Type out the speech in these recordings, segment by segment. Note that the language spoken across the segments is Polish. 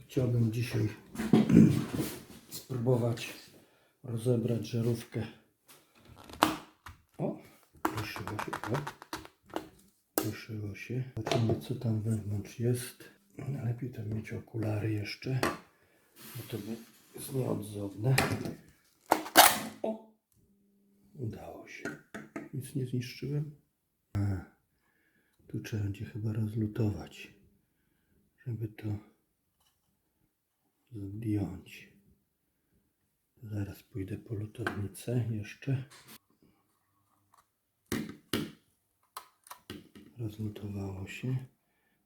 Chciałbym dzisiaj spróbować rozebrać żarówkę. O, ruszyło się, o. Ruszyło się. Zobaczymy co tam wewnątrz jest. Lepiej tam mieć okulary jeszcze, bo to by jest nieodzowne. O, udało się. Nic nie zniszczyłem. A, tu trzeba będzie chyba rozlutować, żeby to zdjąć. Zaraz pójdę po lutownicę jeszcze. Rozlutowało się.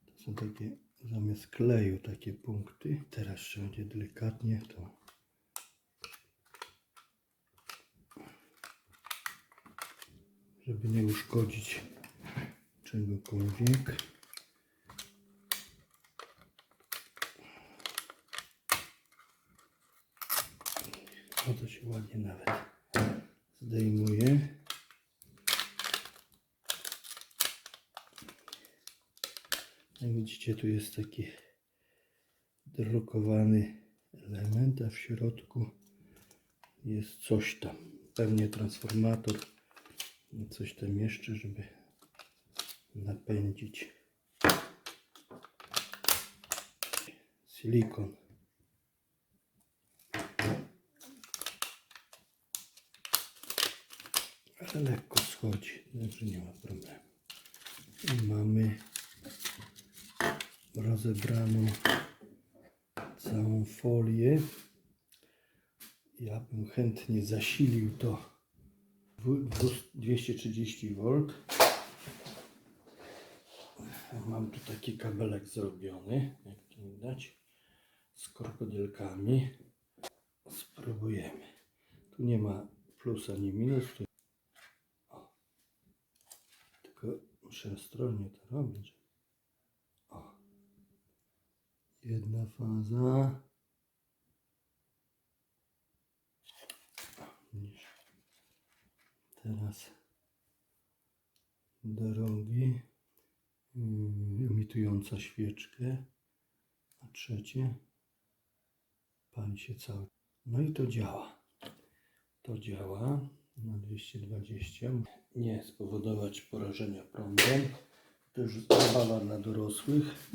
To są takie zamiast kleju takie punkty. Teraz trzeba będzie delikatnie to żeby nie uszkodzić czegokolwiek. O to się ładnie nawet zdejmuje. Jak widzicie, tu jest taki drukowany element, a w środku jest coś tam. Pewnie transformator, coś tam jeszcze, żeby napędzić silikon. ale lekko schodzi, także nie ma problemu. I mamy rozebraną całą folię. Ja bym chętnie zasilił to w- dwu- 230 V. Mam tu taki kabelek zrobiony, jak tu widać, z krokodylkami. Spróbujemy. Tu nie ma plus ani minus, tu tylko muszę ostrożnie to robić. O. Jedna faza. Teraz drogi mm, emitująca świeczkę. A trzecie pali się cały. No i to działa. To działa na 220. Nie spowodować porażenia prądem. To już zabawa dla dorosłych,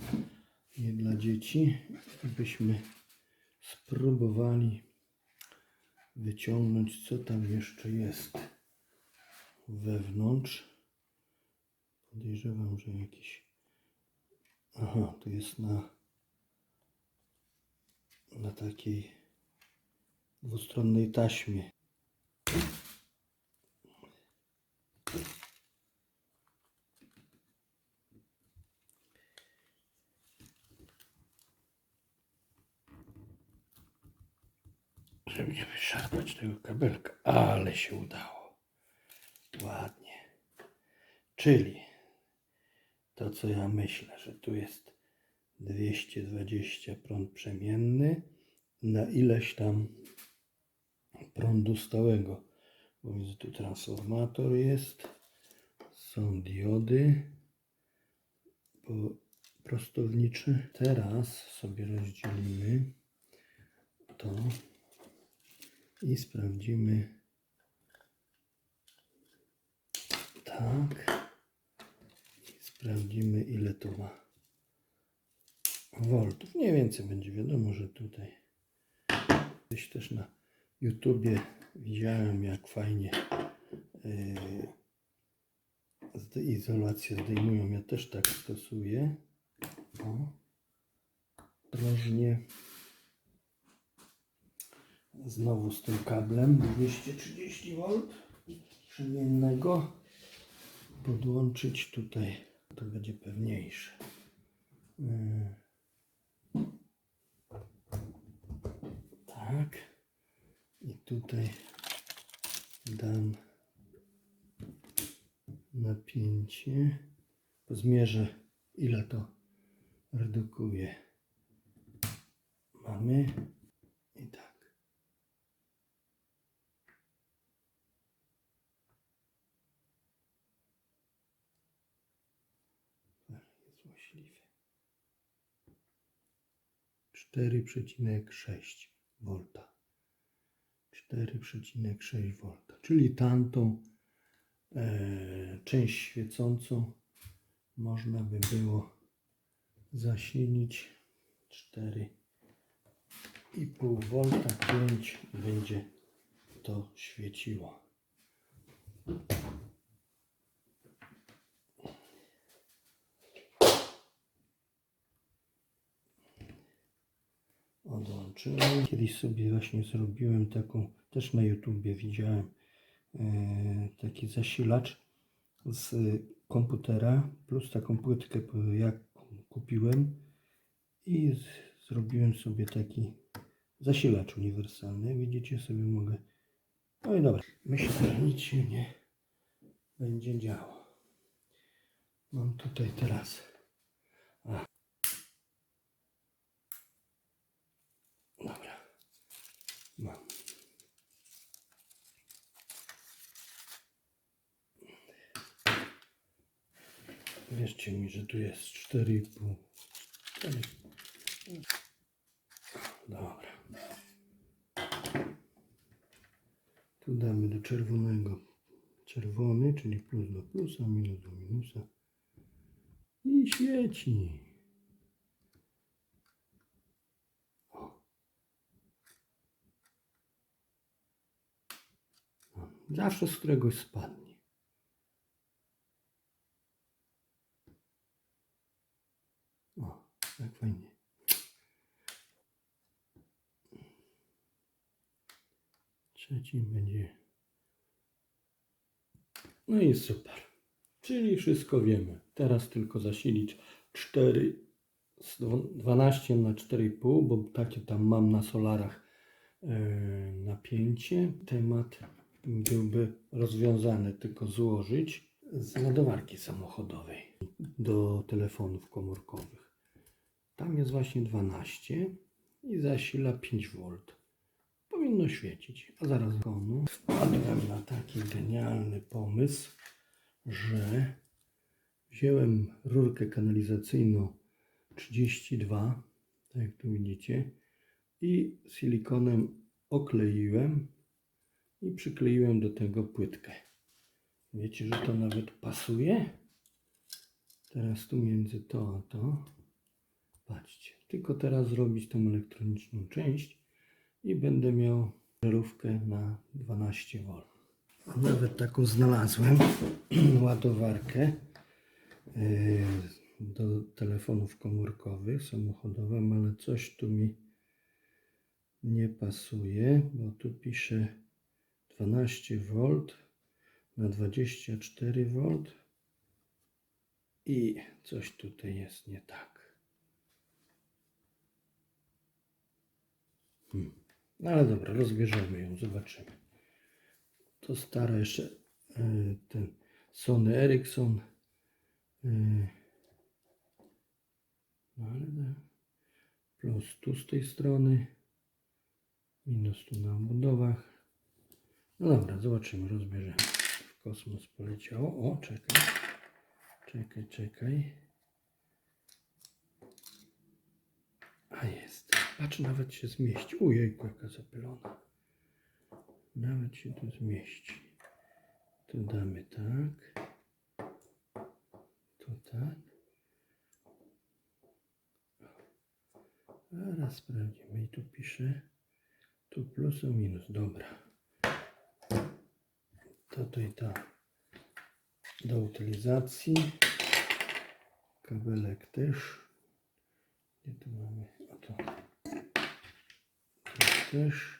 nie dla dzieci. Byśmy spróbowali wyciągnąć, co tam jeszcze jest wewnątrz. Podejrzewam, że jakiś. Aha, to jest na, na takiej dwustronnej taśmie. Żeby nie wyszarpać tego kabelka, ale się udało. Ładnie. Czyli to, co ja myślę, że tu jest 220 prąd przemienny na ileś tam prądu stałego. Bo widzę, tu transformator jest, są diody prostownicze. Teraz sobie rozdzielimy to i sprawdzimy. Tak. I sprawdzimy ile to ma voltów. Mniej więcej będzie wiadomo że tutaj gdzieś też na YouTubie widziałem jak fajnie yy, izolację zdejmują. Ja też tak stosuję. O, drożnie Znowu z tym kablem 230 V przemiennego podłączyć tutaj. To będzie pewniejsze. Yy. Tak. I tutaj dam napięcie. Zmierzę ile to redukuje. Mamy i tak. Jest złośliwy. 4,6 V. 4,6 V. Czyli tamtą e, część świecącą można by było zasilić 4,5 V, 5 będzie to świeciło. Kiedyś sobie właśnie zrobiłem taką, też na YouTubie widziałem e, taki zasilacz z komputera plus taką płytkę jak kupiłem i zrobiłem sobie taki zasilacz uniwersalny. Widzicie sobie mogę. No i dobra. Myślę, że nic się nie będzie działo. Mam tutaj teraz. Wierzcie mi, że tu jest 4,5. Cztery. Dobra. Tu damy do czerwonego czerwony, czyli plus do plusa, minus do minusa. I świeci. O, Zawsze z któregoś spadnie. O, tak fajnie. Trzeci będzie. No i super. Czyli wszystko wiemy. Teraz tylko zasilić 4, z dwu- 12 na 4,5, bo takie tam mam na solarach e, napięcie. Temat byłby rozwiązany, tylko złożyć z ładowarki samochodowej do telefonów komórkowych. Tam jest właśnie 12 i zasila 5V. Powinno świecić. A zaraz konu wpadłem na taki genialny pomysł, że wziąłem rurkę kanalizacyjną 32, tak jak tu widzicie, i silikonem okleiłem i przykleiłem do tego płytkę. Wiecie, że to nawet pasuje? Teraz tu między to a to. Patrzcie, tylko teraz zrobić tą elektroniczną część i będę miał żarówkę na 12V. Nawet taką znalazłem ładowarkę yy, do telefonów komórkowych, samochodowych, ale coś tu mi nie pasuje, bo tu pisze 12V na 24V i coś tutaj jest nie tak. Hmm. No ale dobra, rozbierzemy ją, zobaczymy. To stara jeszcze y, ten Sony Ericsson. y, No ale plus tu z tej strony, minus tu na obudowach. No dobra, zobaczymy, rozbierzemy. W kosmos poleciało. O, czekaj. Czekaj, czekaj. A jest. Patrz, nawet się zmieści. Ujejku, jaka zapylona. Nawet się tu zmieści. Tu damy tak. Tu tak. Zaraz sprawdzimy. I tu pisze. Tu plus, a minus. Dobra. To tutaj ta do utylizacji. Kabelek też. Gdzie tu mamy? O to. Też.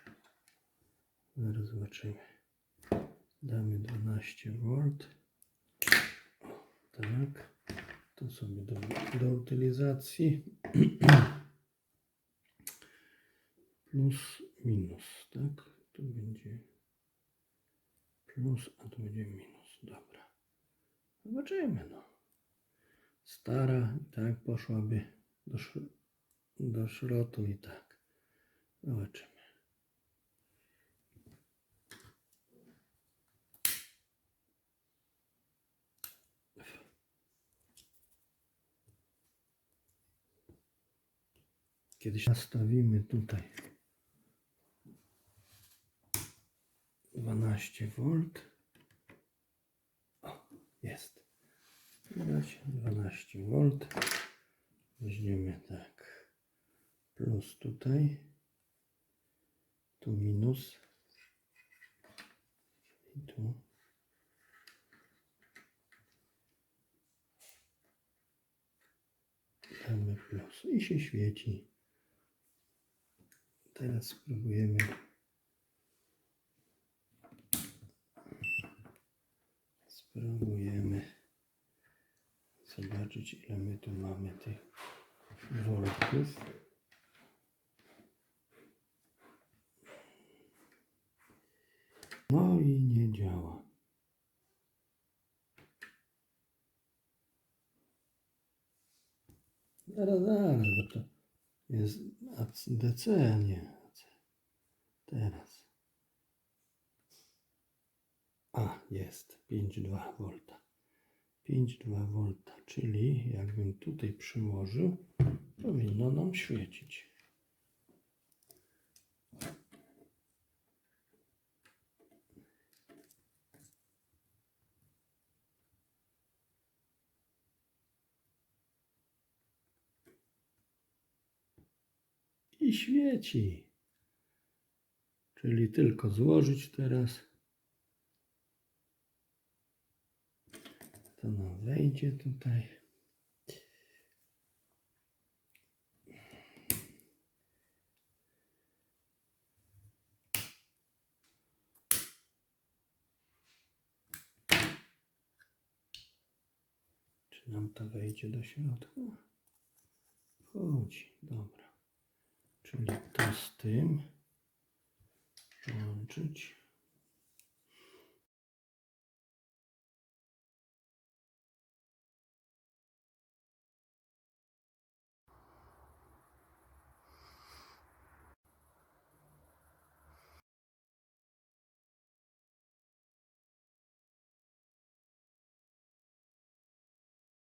Zaraz zobaczymy. Damy 12V. O, tak. To sobie do, do utylizacji. Plus, minus, tak? Tu będzie plus, a tu będzie minus. Dobra. Zobaczymy, no. Stara i tak poszłaby do, do szrotu i tak. Zobaczymy. Kiedyś nastawimy tutaj 12 V. O, jest. Widać 12 V. Weźmiemy tak. Plus tutaj. Tu minus. I tu. Damy plus i się świeci. Teraz spróbujemy. Spróbujemy zobaczyć ile my tu mamy tych voltów. No i nie działa. Zaraz, zaraz, bo to jest DC, a nie. Teraz. A, jest 5,2 V. 5,2 V, czyli jakbym tutaj przyłożył, powinno nam świecić. I świeci. Czyli tylko złożyć teraz. To nam wejdzie tutaj. Czy nam to wejdzie do środka? Chodzi, dobra. Czyli to z tym łączyć.